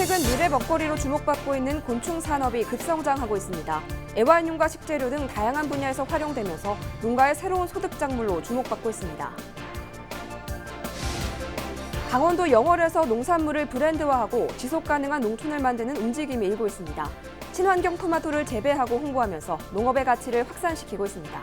최근 미래 먹거리로 주목받고 있는 곤충 산업이 급성장하고 있습니다. 애완용과 식재료 등 다양한 분야에서 활용되면서 농가의 새로운 소득 작물로 주목받고 있습니다. 강원도 영월에서 농산물을 브랜드화하고 지속 가능한 농촌을 만드는 움직임이 일고 있습니다. 친환경 토마토를 재배하고 홍보하면서 농업의 가치를 확산시키고 있습니다.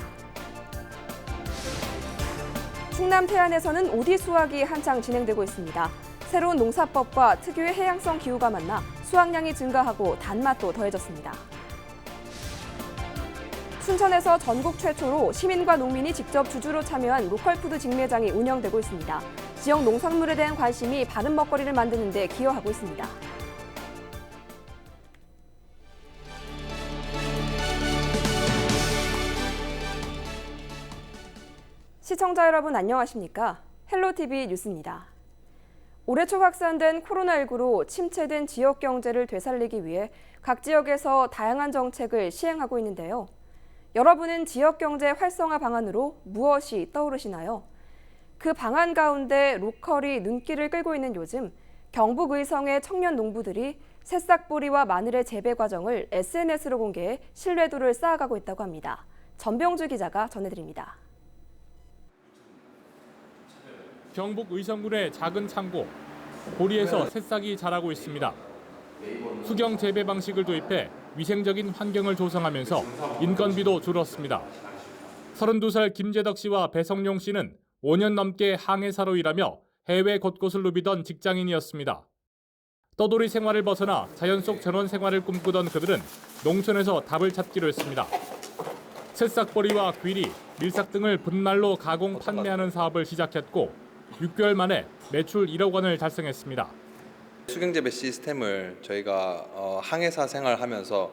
충남 태안에서는 오디 수확이 한창 진행되고 있습니다. 새로운 농사법과 특유의 해양성 기후가 만나 수확량이 증가하고 단맛도 더해졌습니다. 순천에서 전국 최초로 시민과 농민이 직접 주주로 참여한 로컬푸드 직매장이 운영되고 있습니다. 지역 농산물에 대한 관심이 바른 먹거리를 만드는 데 기여하고 있습니다. 시청자 여러분 안녕하십니까? 헬로티비 뉴스입니다. 올해 초 확산된 코로나19로 침체된 지역 경제를 되살리기 위해 각 지역에서 다양한 정책을 시행하고 있는데요. 여러분은 지역 경제 활성화 방안으로 무엇이 떠오르시나요? 그 방안 가운데 로컬이 눈길을 끌고 있는 요즘 경북 의성의 청년 농부들이 새싹보리와 마늘의 재배 과정을 SNS로 공개해 신뢰도를 쌓아가고 있다고 합니다. 전병주 기자가 전해드립니다. 경북 의성군의 작은 창고 보리에서 새싹이 자라고 있습니다. 수경 재배 방식을 도입해 위생적인 환경을 조성하면서 인건비도 줄었습니다. 32살 김재덕 씨와 배성용 씨는 5년 넘게 항해사로 일하며 해외 곳곳을 누비던 직장인이었습니다. 떠돌이 생활을 벗어나 자연 속 전원 생활을 꿈꾸던 그들은 농촌에서 답을 찾기로 했습니다. 새싹보리와 귀리, 밀싹 등을 분말로 가공 판매하는 사업을 시작했고 6개월 만에 매출 1억 원을 달성했습니다. 수경재배 시스템을 저희가 어, 항해사 생활하면서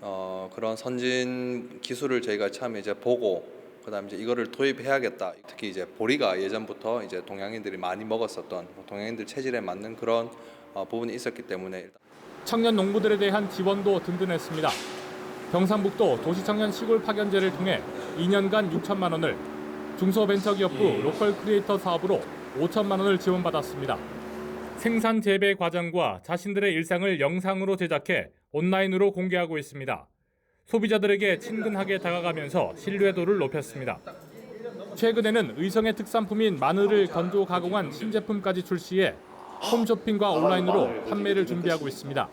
어, 그런 선진 기술을 저희가 처음에 이제 보고 그다음 이제 이거를 도입해야겠다. 특히 이제 보리가 예전부터 이제 동양인들이 많이 먹었었던 동양인들 체질에 맞는 그런 어, 부분이 있었기 때문에 청년 농부들에 대한 지원도 든든했습니다. 경상북도 도시청년 시골 파견제를 통해 2년간 6천만 원을 중소벤처기업부 로컬 크리에이터 사업으로 5천만 원을 지원받았습니다. 생산 재배 과정과 자신들의 일상을 영상으로 제작해 온라인으로 공개하고 있습니다. 소비자들에게 친근하게 다가가면서 신뢰도를 높였습니다. 최근에는 의성의 특산품인 마늘을 건조 가공한 신제품까지 출시해 홈쇼핑과 온라인으로 판매를 준비하고 있습니다.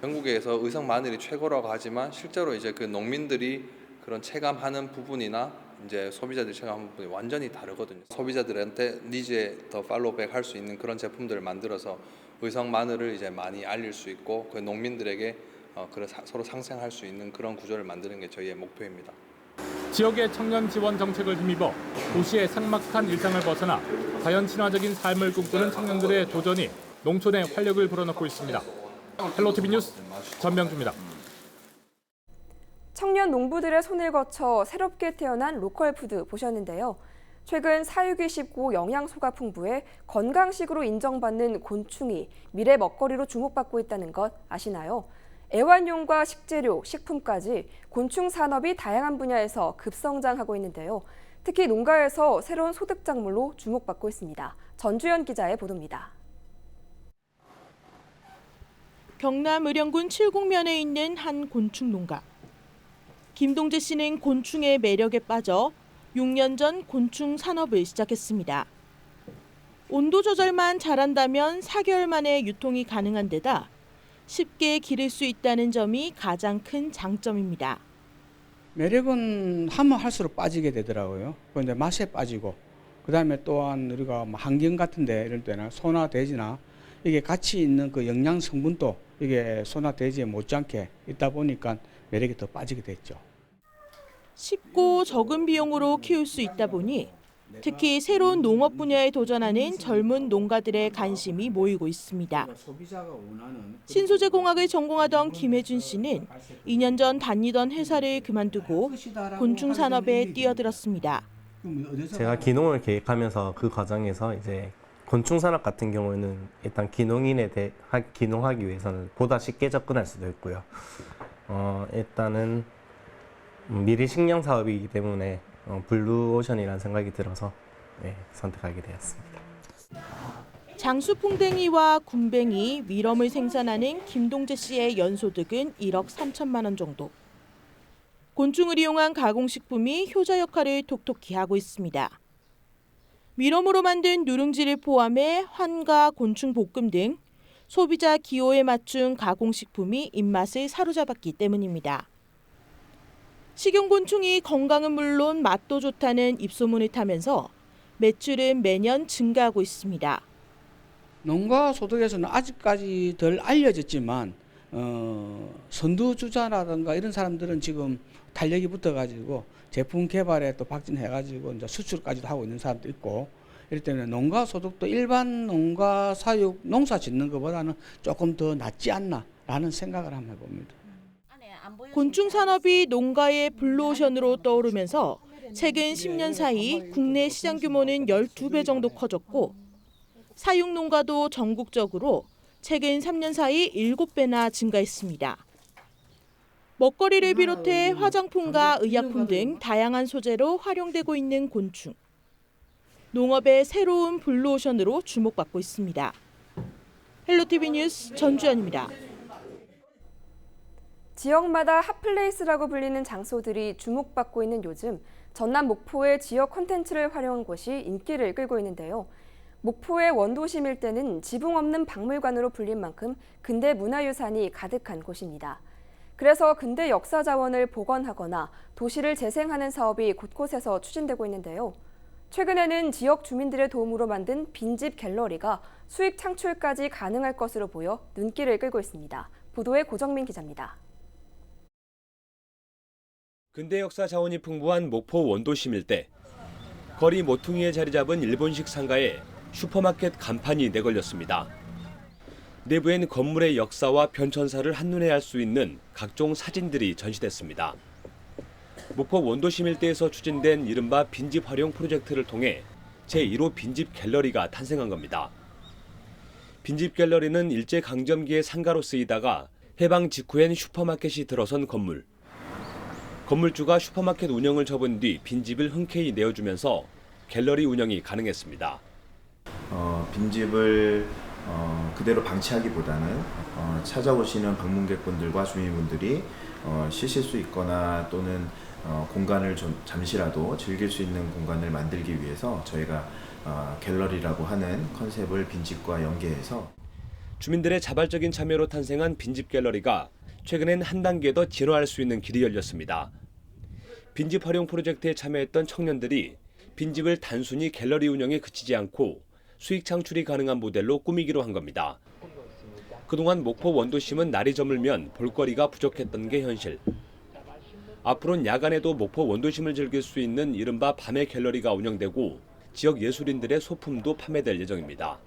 전국에서 의성 마늘이 최고라고 하지만 실제로 이제 그 농민들이 그런 체감하는 부분이나 이제 소비자들이 체감하는 부분이 완전히 다르거든요. 소비자들한테 니즈에 더 팔로우백 할 수 있는 그런 제품들을 만들어서 의성 마늘을 이제 많이 알릴 수 있고 그 농민들에게 어, 사- 서로 상생할 수 있는 그런 구조를 만드는 게 저희의 목표입니다. 지역의 청년 지원 정책을 힘입어 도시의 삭막한 일상을 벗어나 자연 친화적인 삶을 꿈꾸는 청년들의 도전이 농촌에 활력을 불어넣고 있습니다. 헬로티비 뉴스 전명주입니다. 청년 농부들의 손을 거쳐 새롭게 태어난 로컬 푸드 보셨는데요. 최근 사육이 쉽고 영양소가 풍부해 건강식으로 인정받는 곤충이 미래 먹거리로 주목받고 있다는 것 아시나요? 애완용과 식재료, 식품까지 곤충 산업이 다양한 분야에서 급성장하고 있는데요. 특히 농가에서 새로운 소득 작물로 주목받고 있습니다. 전주현 기자의 보도입니다. 경남 의령군 칠곡면에 있는 한 곤충 농가. 김동재 씨는 곤충의 매력에 빠져 6년 전 곤충 산업을 시작했습니다. 온도 조절만 잘한다면 4개월 만에 유통이 가능한 데다 쉽게 기를 수 있다는 점이 가장 큰 장점입니다. 매력은 하면 할수록 빠지게 되더라고요. 그런데 맛에 빠지고 그다음에 또한 우리가 뭐 환경 같은데 이럴 때는 소나 돼지나 이게 같이 있는 그 영양 성분도 이게 소나 돼지에 못지않게 있다 보니까 매력이 더 빠지게 됐죠. 쉽고 적은 비용으로 키울 수 있다 보니 특히 새로운 농업 분야에 도전하는 젊은 농가들의 관심이 모이고 있습니다. 신소재 공학을 전공하던 김혜준 씨는 2년 전 다니던 회사를 그만두고 곤충 산업에 뛰어들었습니다. 제가 기농을 계획하면서 그 과정에서 이제 곤충 산업 같은 경우에는 일단 기농인에 대해 하- 기농하기 위해서는 보다 쉽게 접근할 수도 있고요. 어, 일단은 음, 미리 식량 사업이기 때문에 어, 블루오션이라는 생각이 들어서 네, 선택하게 되었습니다. 장수풍뎅이와 군뱅이, 미럼을 생산하는 김동재 씨의 연소득은 1억 3천만 원 정도. 곤충을 이용한 가공식품이 효자 역할을 톡톡히 하고 있습니다. 미럼으로 만든 누룽지를 포함해 환과 곤충 볶음 등 소비자 기호에 맞춘 가공식품이 입맛을 사로잡았기 때문입니다. 식용곤충이 건강은 물론 맛도 좋다는 입소문을 타면서 매출은 매년 증가하고 있습니다. 농가 소득에서는 아직까지 덜 알려졌지만 어, 선두주자라든가 이런 사람들은 지금 달력이 붙어가지고 제품 개발에 또 박진해가지고 이제 수출까지도 하고 있는 사람도 있고 이럴 때는 농가 소득도 일반 농가 사육 농사 짓는 것보다는 조금 더 낫지 않나라는 생각을 한번 해봅니다. 곤충 산업이 농가의 블루오션으로 떠오르면서 최근 10년 사이 국내 시장 규모는 12배 정도 커졌고 사육 농가도 전국적으로 최근 3년 사이 7배나 증가했습니다. 먹거리를 비롯해 화장품과 의약품 등 다양한 소재로 활용되고 있는 곤충. 농업의 새로운 블루오션으로 주목받고 있습니다. 헬로티비 뉴스 전주연입니다. 지역마다 핫플레이스라고 불리는 장소들이 주목받고 있는 요즘 전남 목포의 지역 콘텐츠를 활용한 곳이 인기를 끌고 있는데요. 목포의 원도심 일대는 지붕 없는 박물관으로 불린 만큼 근대 문화유산이 가득한 곳입니다. 그래서 근대 역사 자원을 복원하거나 도시를 재생하는 사업이 곳곳에서 추진되고 있는데요. 최근에는 지역 주민들의 도움으로 만든 빈집 갤러리가 수익 창출까지 가능할 것으로 보여 눈길을 끌고 있습니다. 보도에 고정민 기자입니다. 근대 역사 자원이 풍부한 목포 원도심 일대. 거리 모퉁이에 자리 잡은 일본식 상가에 슈퍼마켓 간판이 내걸렸습니다. 내부엔 건물의 역사와 변천사를 한눈에 알 수 있는 각종 사진들이 전시됐습니다. 목포 원도심 일대에서 추진된 이른바 빈집 활용 프로젝트를 통해 제1호 빈집 갤러리가 탄생한 겁니다. 빈집 갤러리는 일제 강점기의 상가로 쓰이다가 해방 직후엔 슈퍼마켓이 들어선 건물. 건물주가 슈퍼마켓 운영을 접은 뒤 빈집을 흔쾌히 내어주면서 갤러리 운영이 가능했습니다. 어, 빈집을 어, 그대로 방치하기보다는 어, 찾아오시는 방문객분들과 주민분들이 어, 쉬실 수 있거나 또는 어, 공간을 좀 잠시라도 즐길 수 있는 공간을 만들기 위해서 저희가 어, 갤러리라고 하는 컨셉을 빈집과 연계해서 주민들의 자발적인 참여로 탄생한 빈집 갤러리가 최근엔 한 단계 더 진화할 수 있는 길이 열렸습니다. 빈집 활용 프로젝트에 참여했던 청년들이 빈집을 단순히 갤러리 운영에 그치지 않고 수익 창출이 가능한 모델로 꾸미기로 한 겁니다. 그동안 목포 원도심은 날이 저물면 볼거리가 부족했던 게 현실. 앞으로는 야간에도 목포 원도심을 즐길 수 있는 이른바 밤의 갤러리가 운영되고 지역 예술인들의 소품도 판매될 예정입니다.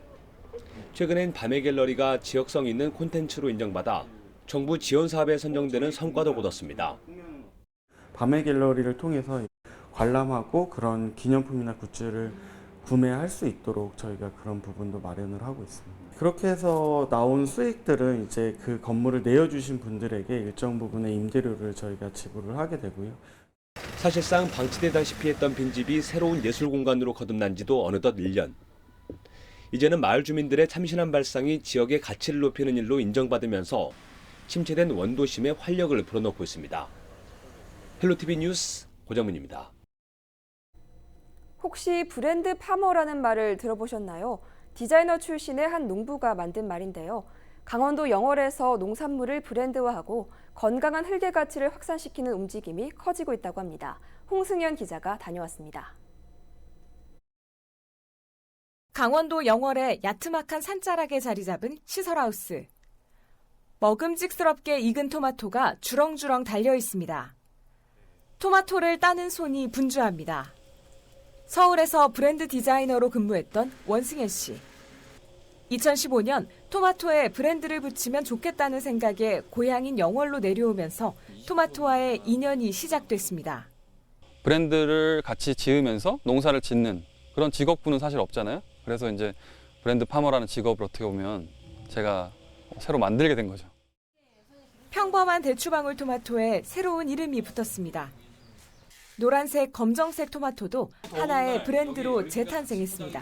최근엔 밤의 갤러리가 지역성 있는 콘텐츠로 인정받아 정부 지원 사업에 선정되는 성과도 거뒀습니다. 밤의 갤러리를 통해서 관람하고 그런 기념품이나 굿즈를 구매할 수 있도록 저희가 그런 부분도 마련을 하고 있습니다. 그렇게 해서 나온 수익들은 이제 그 건물을 내어주신 분들에게 일정 부분의 임대료를 저희가 지불을 하게 되고요. 사실상 방치되다시피 했던 빈집이 새로운 예술 공간으로 거듭난 지도 어느덧 1년. 이제는 마을 주민들의 참신한 발상이 지역의 가치를 높이는 일로 인정받으면서 침체된 원도심에 활력을 불어넣고 있습니다. 헬로티비 뉴스 고정문입니다. 혹시 브랜드 파머라는 말을 들어보셨나요? 디자이너 출신의 한 농부가 만든 말인데요. 강원도 영월에서 농산물을 브랜드화하고 건강한 흙의 가치를 확산시키는 움직임이 커지고 있다고 합니다. 홍승현 기자가 다녀왔습니다. 강원도 영월의 야트막한 산자락에 자리 잡은 시설하우스. 먹음직스럽게 익은 토마토가 주렁주렁 달려 있습니다. 토마토를 따는 손이 분주합니다. 서울에서 브랜드 디자이너로 근무했던 원승현 씨. 2015년 토마토에 브랜드를 붙이면 좋겠다는 생각에 고향인 영월로 내려오면서 토마토와의 인연이 시작됐습니다. 브랜드를 같이 지으면서 농사를 짓는 그런 직업군은 사실 없잖아요. 그래서 이제 브랜드 파머라는 직업을 어떻게 보면 제가 새로 만들게 된 거죠. 평범한 대추방울 토마토에 새로운 이름이 붙었습니다. 노란색, 검정색 토마토도 하나의 브랜드로 재탄생했습니다.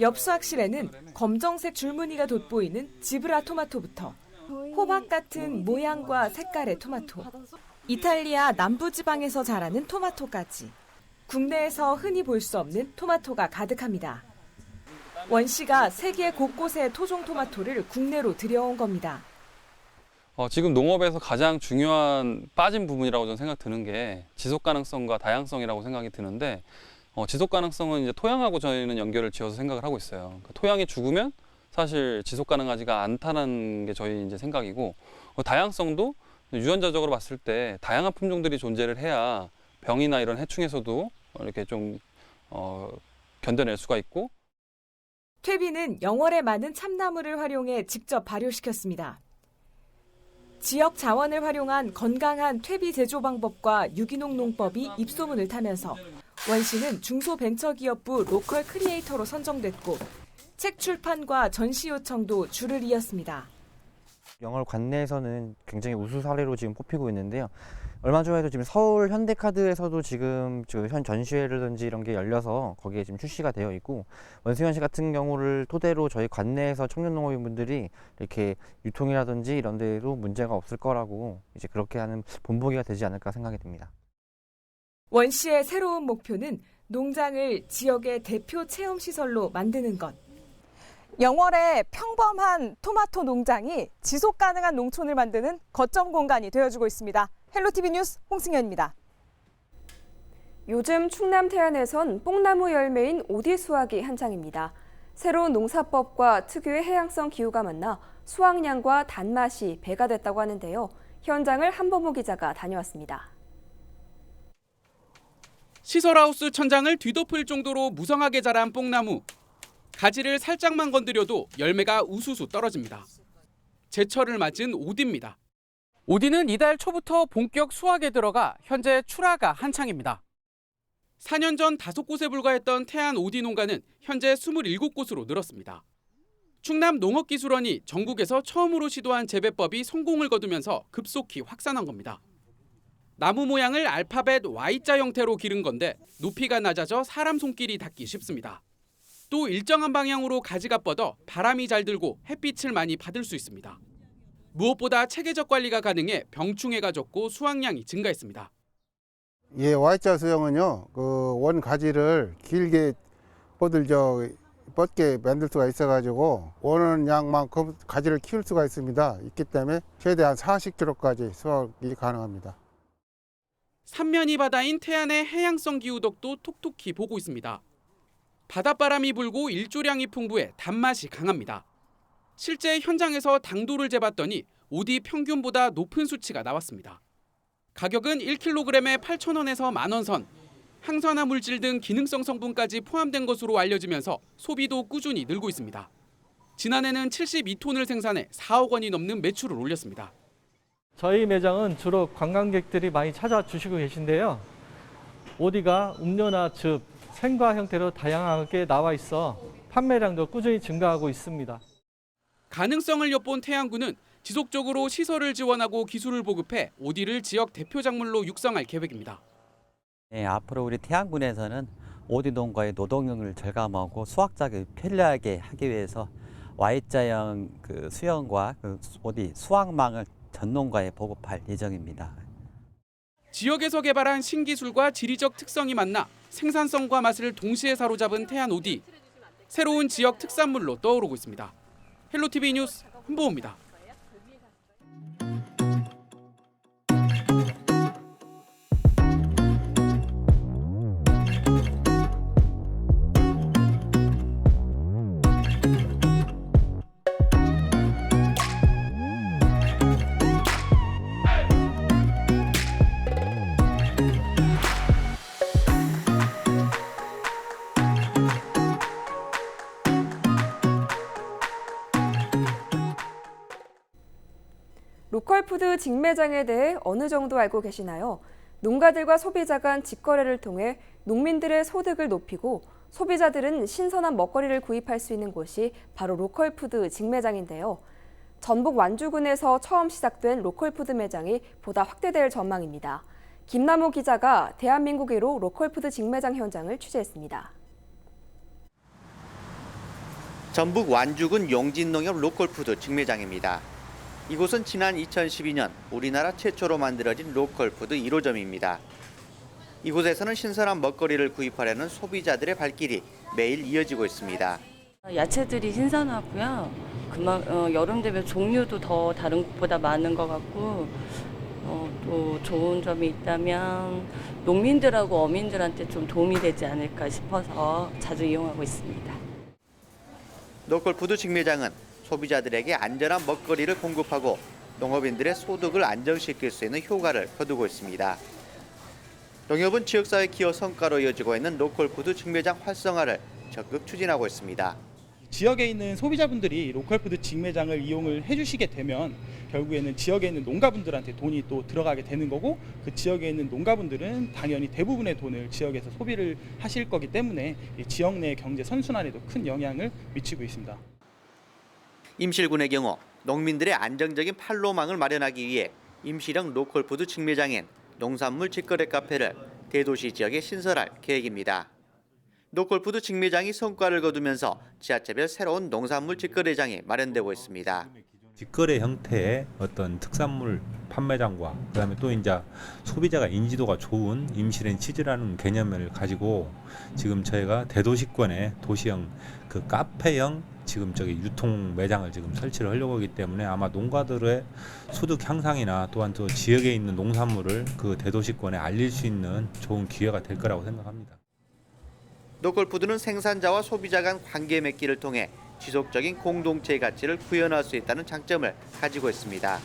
옆 수확실에는 검정색 줄무늬가 돋보이는 지브라 토마토부터 호박 같은 모양과 색깔의 토마토, 이탈리아 남부지방에서 자라는 토마토까지 국내에서 흔히 볼 수 없는 토마토가 가득합니다. 원 씨가 세계 곳곳의 토종 토마토를 국내로 들여온 겁니다. 어, 지금 농업에서 가장 중요한 빠진 부분이라고 저는 생각 드는 게 지속 가능성과 다양성이라고 생각이 드는데 어, 지속 가능성은 이제 토양하고 저희는 연결을 지어서 생각을 하고 있어요. 그러니까 토양이 죽으면 사실 지속 가능하지가 않다는 게 저희 이제 생각이고 어, 다양성도 유전자적으로 봤을 때 다양한 품종들이 존재를 해야 병이나 이런 해충에서도 이렇게 좀 어, 견뎌낼 수가 있고 퇴비는 영월에 많은 참나무를 활용해 직접 발효시켰습니다. 지역 자원을 활용한 건강한 퇴비 제조 방법과 유기농 농법이 입소문을 타면서 원 씨는 중소벤처기업부 로컬 크리에이터로 선정됐고 책 출판과 전시 요청도 줄을 이었습니다. 영월 관내에서는 굉장히 우수 사례로 지금 뽑히고 있는데요. 얼마 전에도 지금 서울 현대카드에서도 지금 저현 전시회라든지 이런 게 열려서 거기에 지금 출시가 되어 있고 원승현 씨 같은 경우를 토대로 저희 관내에서 청년 농업인분들이 이렇게 유통이라든지 이런 데도 문제가 없을 거라고 이제 그렇게 하는 본보기가 되지 않을까 생각이 듭니다. 원 씨의 새로운 목표는 농장을 지역의 대표 체험 시설로 만드는 것. 영월의 평범한 토마토 농장이 지속 가능한 농촌을 만드는 거점 공간이 되어주고 있습니다. 헬로티비 뉴스 홍승현입니다. 요즘 충남 태안에선 뽕나무 열매인 오디 수확이 한창입니다. 새로운 농사법과 특유의 해양성 기후가 만나 수확량과 단맛이 배가 됐다고 하는데요. 현장을 한범호 기자가 다녀왔습니다. 시설하우스 천장을 뒤덮을 정도로 무성하게 자란 뽕나무. 가지를 살짝만 건드려도 열매가 우수수 떨어집니다. 제철을 맞은 오디입니다. 오디는 이달 초부터 본격 수확에 들어가 현재 출하가 한창입니다. 4년 전 다섯 곳에 불과했던 태안 오디 농가는 현재 27곳으로 늘었습니다. 충남 농업기술원이 전국에서 처음으로 시도한 재배법이 성공을 거두면서 급속히 확산한 겁니다. 나무 모양을 알파벳 Y자 형태로 기른 건데 높이가 낮아져 사람 손길이 닿기 쉽습니다. 또 일정한 방향으로 가지가 뻗어 바람이 잘 들고 햇빛을 많이 받을 수 있습니다. 무엇보다 체계적 관리가 가능해 병충해가 적고 수확량이 증가했습니다. 예, Y자 수영은요, 그 원 가지를 길게 뻗을 저 뻗게 만들 수가 있어가지고 원하는 양만큼 가지를 키울 수가 있습니다. 있기 때문에 최대한 40kg까지 수확이 가능합니다. 삼면이 바다인 태안의 해양성 기후덕도 톡톡히 보고 있습니다. 바닷바람이 불고 일조량이 풍부해 단맛이 강합니다. 실제 현장에서 당도를 재봤더니 오디 평균보다 높은 수치가 나왔습니다. 가격은 1kg에 8,000원에서 만원 선. 항산화 물질 등 기능성 성분까지 포함된 것으로 알려지면서 소비도 꾸준히 늘고 있습니다. 지난해는 72톤을 생산해 4억 원이 넘는 매출을 올렸습니다. 저희 매장은 주로 관광객들이 많이 찾아주시고 계신데요. 오디가 음료나 즙, 생과 형태로 다양하게 나와 있어 판매량도 꾸준히 증가하고 있습니다. 가능성을 엿본 태양군은 지속적으로 시설을 지원하고 기술을 보급해 오디를 지역 대표 작물로 육성할 계획입니다. 네, 앞으로 우리 태안군에서는 오디 농가의 노동력을 절감하고 수확 작업이 편리하게 하기 위해서 Y자형 그 수영과 그 오디 수확망을 전 농가에 보급할 예정입니다. 지역에서 개발한 신기술과 지리적 특성이 만나 생산성과 맛을 동시에 사로잡은 태안 오디. 새로운 지역 특산물로 떠오르고 있습니다. 헬로티비 뉴스 한보호입니다. 로컬푸드 직매장에 대해 어느 정도 알고 계시나요? 농가들과 소비자 간 직거래를 통해 농민들의 소득을 높이고 소비자들은 신선한 먹거리를 구입할 수 있는 곳이 바로 로컬푸드 직매장인데요. 전북 완주군에서 처음 시작된 로컬푸드 매장이 보다 확대될 전망입니다. 김남호 기자가 대한민국 1호 로컬푸드 직매장 현장을 취재했습니다. 전북 완주군 용진농협 로컬푸드 직매장입니다. 이곳은 지난 2012년 우리나라 최초로 만들어진 로컬푸드 1호점입니다. 이곳에서는 신선한 먹거리를 구입하려는 소비자들의 발길이 매일 이어지고 있습니다. 야채들이 신선하고요. 그만 어, 여름 되면 종류도 더 다른 곳보다 많은 것 같고 어, 또 좋은 점이 있다면 농민들하고 어민들한테 좀 도움이 되지 않을까 싶어서 자주 이용하고 있습니다. 로컬푸드 직매장은 소비자들에게 안전한 먹거리를 공급하고 농업인들의 소득을 안정시킬 수 있는 효과를 거두고 있습니다. 농협은 지역사회 기여 성과로 이어지고 있는 로컬푸드 직매장 활성화를 적극 추진하고 있습니다. 지역에 있는 소비자분들이 로컬푸드 직매장을 이용을 해주시게 되면 결국에는 지역에 있는 농가분들한테 돈이 또 들어가게 되는 거고 그 지역에 있는 농가분들은 당연히 대부분의 돈을 지역에서 소비를 하실 거기 때문에 이 지역 내 경제 선순환에도 큰 영향을 미치고 있습니다. 임실군의 경우 농민들의 안정적인 판로망을 마련하기 위해 임실형 로컬푸드 직매장엔 농산물 직거래 카페를 대도시 지역에 신설할 계획입니다. 로컬푸드 직매장이 성과를 거두면서 지하철별 새로운 농산물 직거래장이 마련되고 있습니다. 직거래 형태의 어떤 특산물 판매장과 그다음에 또 이제 소비자가 인지도가 좋은 임실앤 치즈라는 개념을 가지고 지금 저희가 대도시권의 도시형 그 카페형 지금 저기 유통 매장을 지금 설치를 하려고 하기 때문에 아마 농가들의 소득 향상이나 또한 또 지역에 있는 농산물을 그 대도시권에 알릴 수 있는 좋은 기회가 될 거라고 생각합니다. 로컬푸드는 생산자와 소비자 간 관계 맺기를 통해 지속적인 공동체의 가치를 구현할 수 있다는 장점을 가지고 있습니다.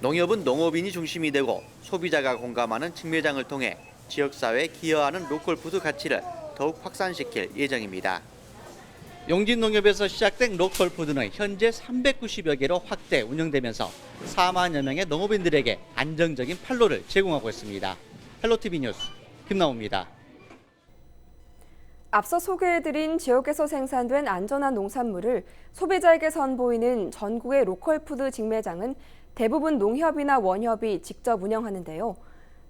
농협은 농업인이 중심이 되고 소비자가 공감하는 직매장을 통해 지역사회에 기여하는 로컬푸드 가치를 더욱 확산시킬 예정입니다. 용진농협에서 시작된 로컬 푸드는 현재 390여 개로 확대 운영되면서 4만여 명의 농업인들에게 안정적인 판로를 제공하고 있습니다. 헬로티비 뉴스 김나옵니다. 앞서 소개해드린 지역에서 생산된 안전한 농산물을 소비자에게 선보이는 전국의 로컬 푸드 직매장은 대부분 농협이나 원협이 직접 운영하는데요.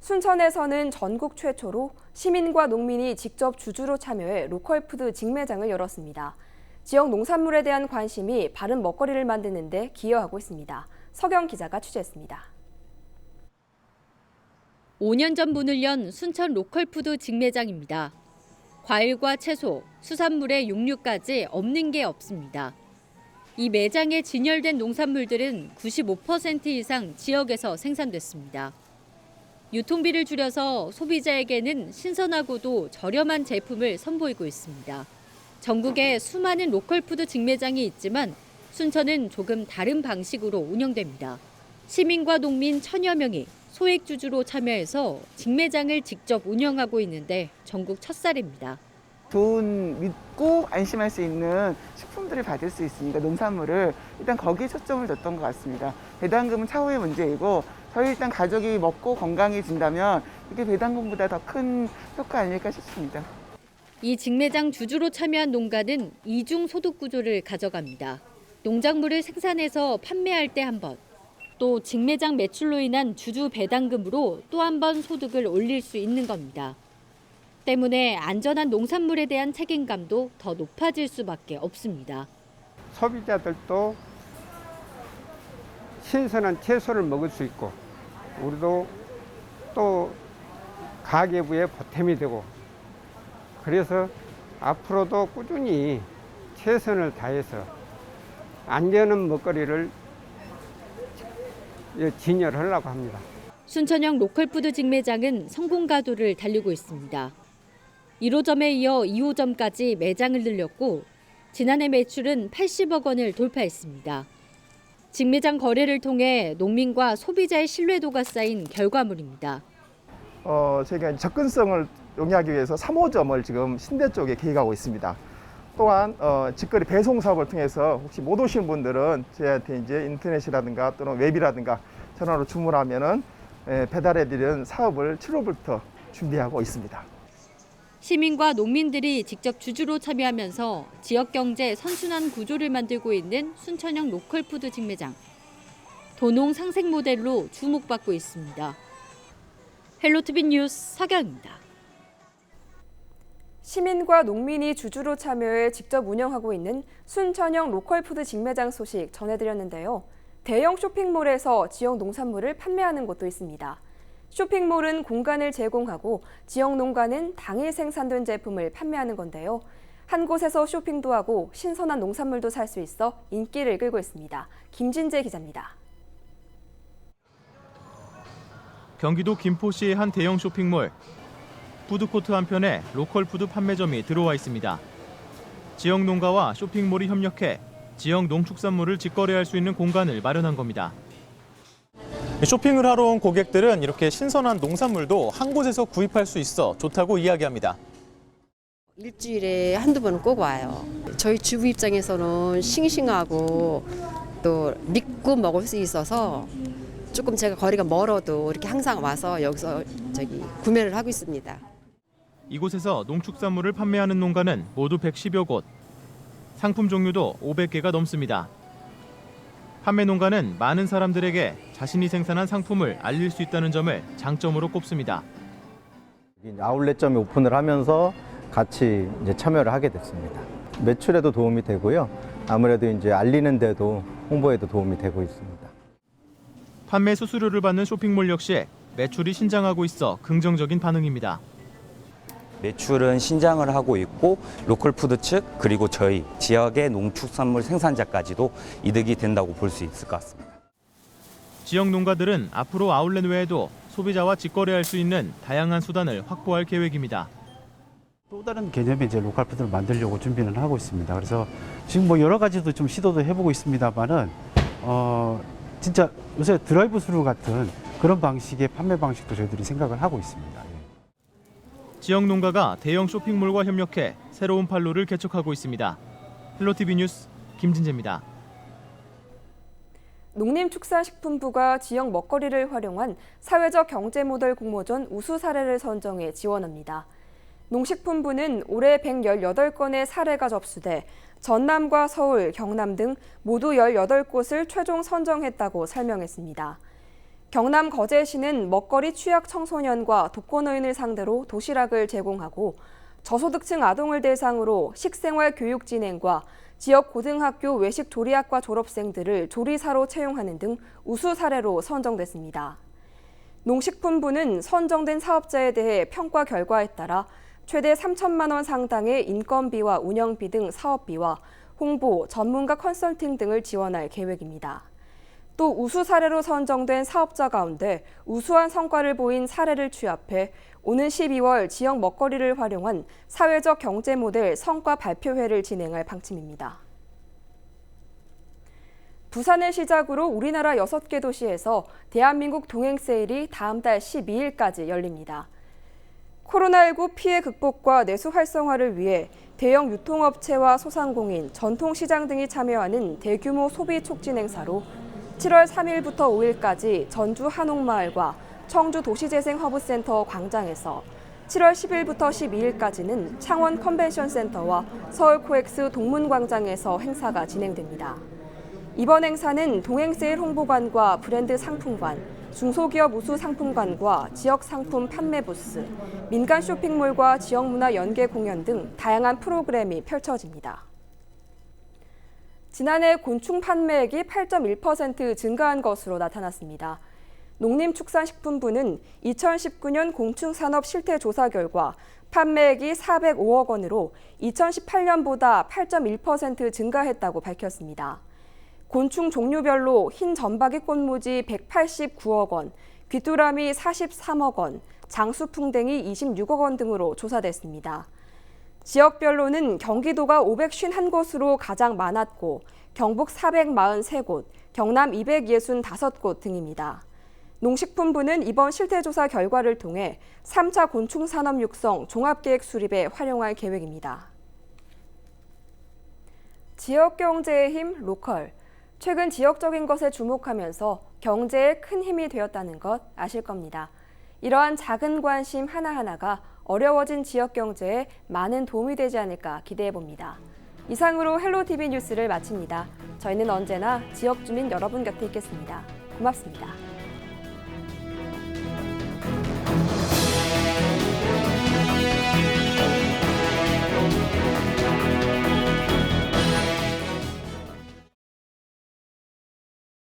순천에서는 전국 최초로 시민과 농민이 직접 주주로 참여해 로컬푸드 직매장을 열었습니다. 지역 농산물에 대한 관심이 바른 먹거리를 만드는 데 기여하고 있습니다. 서경 기자가 취재했습니다. 5년 전 문을 연 순천 로컬푸드 직매장입니다. 과일과 채소, 수산물에 육류까지 없는 게 없습니다. 이 매장에 진열된 농산물들은 95% 이상 지역에서 생산됐습니다. 유통비를 줄여서 소비자에게는 신선하고도 저렴한 제품을 선보이고 있습니다. 전국에 수많은 로컬푸드 직매장이 있지만 순천은 조금 다른 방식으로 운영됩니다. 시민과 농민 천여 명이 소액주주로 참여해서 직매장을 직접 운영하고 있는데 전국 첫 사례입니다. 좋은 믿고 안심할 수 있는 식품들을 받을 수 있으니까 농산물을 일단 거기에 초점을 뒀던 것 같습니다. 배당금은 차후의 문제이고 저희 일단 가족이 먹고 건강해진다면 이게 배당금보다 더 큰 효과 아닐까 싶습니다. 이 직매장 주주로 참여한 농가는 이중 소득 구조를 가져갑니다. 농작물을 생산해서 판매할 때 한 번, 또 직매장 매출로 인한 주주 배당금으로 또 한 번 소득을 올릴 수 있는 겁니다. 때문에 안전한 농산물에 대한 책임감도 더 높아질 수밖에 없습니다. 소비자들도 신선한 채소를 먹을 수 있고 우리도 또 가계부에 보탬이 되고 그래서 앞으로도 꾸준히 최선을 다해서 안전한 먹거리를 진열하려고 합니다. 순천형 로컬푸드 직매장은 성공 가도를 달리고 있습니다. 1호점에 이어 2호점까지 매장을 늘렸고 지난해 매출은 80억 원을 돌파했습니다. 직매장 거래를 통해 농민과 소비자의 신뢰도가 쌓인 결과물입니다. 어, 저희가 접근성을 용이하기 위해서 3호점을 지금 신대 쪽에 계획하고 있습니다. 또한 어, 직거래 배송 사업을 통해서 혹시 못 오신 분들은 저희한테 이제 인터넷이라든가 또는 웹이라든가 전화로 주문하면은 예, 배달해드리는 사업을 7월부터 준비하고 있습니다. 시민과 농민들이 직접 주주로 참여하면서 지역 경제 선순환 구조를 만들고 있는 순천형 로컬푸드 직매장. 도농 상생 모델로 주목받고 있습니다. 헬로티비 뉴스 서경입니다. 시민과 농민이 주주로 참여해 직접 운영하고 있는 순천형 로컬푸드 직매장 소식 전해드렸는데요. 대형 쇼핑몰에서 지역 농산물을 판매하는 곳도 있습니다. 쇼핑몰은 공간을 제공하고 지역 농가는 당일 생산된 제품을 판매하는 건데요. 한 곳에서 쇼핑도 하고 신선한 농산물도 살 수 있어 인기를 끌고 있습니다. 김진재 기자입니다. 경기도 김포시의 한 대형 쇼핑몰. 푸드코트 한편에 로컬 푸드 판매점이 들어와 있습니다. 지역 농가와 쇼핑몰이 협력해 지역 농축산물을 직거래할 수 있는 공간을 마련한 겁니다. 쇼핑을 하러 온 고객들은 이렇게 신선한 농산물도 한 곳에서 구입할 수 있어 좋다고 이야기합니다. 일주일에 한두 번은 꼭 와요. 저희 주부 입장에서는 싱싱하고 또 믿고 먹을 수 있어서 조금 제가 거리가 멀어도 이렇게 항상 와서 여기서 저기 구매를 하고 있습니다. 이곳에서 농축산물을 판매하는 농가는 모두 110여 곳. 상품 종류도 500개가 넘습니다. 판매 농가는 많은 사람들에게 자신이 생산한 상품을 알릴 수 있다는 점을 장점으로 꼽습니다. 아울렛점이 오픈을 하면서 같이 이제 참여를 하게 됐습니다. 매출에도 도움이 되고요. 아무래도 이제 알리는 데도 홍보에도 도움이 되고 있습니다. 판매 수수료를 받는 쇼핑몰 역시 매출이 신장하고 있어 긍정적인 반응입니다. 매출은 신장을 하고 있고 로컬 푸드 측 그리고 저희 지역의 농축산물 생산자까지도 이득이 된다고 볼 수 있을 것 같습니다. 지역 농가들은 앞으로 아울렛 외에도 소비자와 직거래할 수 있는 다양한 수단을 확보할 계획입니다. 또 다른 개념의 이제 로컬 푸드를 만들려고 준비는 하고 있습니다. 그래서 지금 뭐 여러 가지도 좀 시도도 해보고 있습니다만은 어 진짜 요새 드라이브 스루 같은 그런 방식의 판매 방식도 저희들이 생각을 하고 있습니다. 지역 농가가 대형 쇼핑몰과 협력해 새로운 판로를 개척하고 있습니다. 헬로티비 뉴스 김진재입니다. 농림축산식품부가 지역 먹거리를 활용한 사회적 경제 모델 공모전 우수 사례를 선정해 지원합니다. 농식품부는 올해 118건의 사례가 접수돼 전남과 서울, 경남 등 모두 18곳을 최종 선정했다고 설명했습니다. 경남 거제시는 먹거리 취약 청소년과 독거노인을 상대로 도시락을 제공하고 저소득층 아동을 대상으로 식생활 교육 진행과 지역 고등학교 외식 조리학과 졸업생들을 조리사로 채용하는 등 우수 사례로 선정됐습니다. 농식품부는 선정된 사업자에 대해 평가 결과에 따라 최대 3천만 원 상당의 인건비와 운영비 등 사업비와 홍보, 전문가 컨설팅 등을 지원할 계획입니다. 또 우수 사례로 선정된 사업자 가운데 우수한 성과를 보인 사례를 취합해 오는 12월 지역 먹거리를 활용한 사회적 경제 모델 성과 발표회를 진행할 방침입니다. 부산을 시작으로 우리나라 6개 도시에서 대한민국 동행 세일이 다음 달 12일까지 열립니다. 코로나19 피해 극복과 내수 활성화를 위해 대형 유통업체와 소상공인, 전통시장 등이 참여하는 대규모 소비 촉진 행사로 7월 3일부터 5일까지 전주 한옥마을과 청주 도시재생허브센터 광장에서 7월 10일부터 12일까지는 창원 컨벤션센터와 서울 코엑스 동문광장에서 행사가 진행됩니다. 이번 행사는 동행세일 홍보관과 브랜드 상품관, 중소기업 우수 상품관과 지역 상품 판매 부스, 민간 쇼핑몰과 지역 문화 연계 공연 등 다양한 프로그램이 펼쳐집니다. 지난해 곤충 판매액이 8.1% 증가한 것으로 나타났습니다. 농림축산식품부는 2019년 공충산업 실태 조사 결과 판매액이 405억 원으로 2018년보다 8.1% 증가했다고 밝혔습니다. 곤충 종류별로 흰 점박이 꽃무지 189억 원, 귀뚜라미 43억 원, 장수풍뎅이 26억 원 등으로 조사됐습니다. 지역별로는 경기도가 551곳으로 가장 많았고 경북 443곳, 경남 265곳 등입니다. 농식품부는 이번 실태조사 결과를 통해 3차 곤충산업 육성 종합계획 수립에 활용할 계획입니다. 지역 경제의 힘 로컬. 최근 지역적인 것에 주목하면서 경제에 큰 힘이 되었다는 것 아실 겁니다. 이러한 작은 관심 하나하나가 어려워진 지역 경제에 많은 도움이 되지 않을까 기대해 봅니다. 이상으로 헬로티비 뉴스를 마칩니다. 저희는 언제나 지역 주민 여러분 곁에 있겠습니다. 고맙습니다.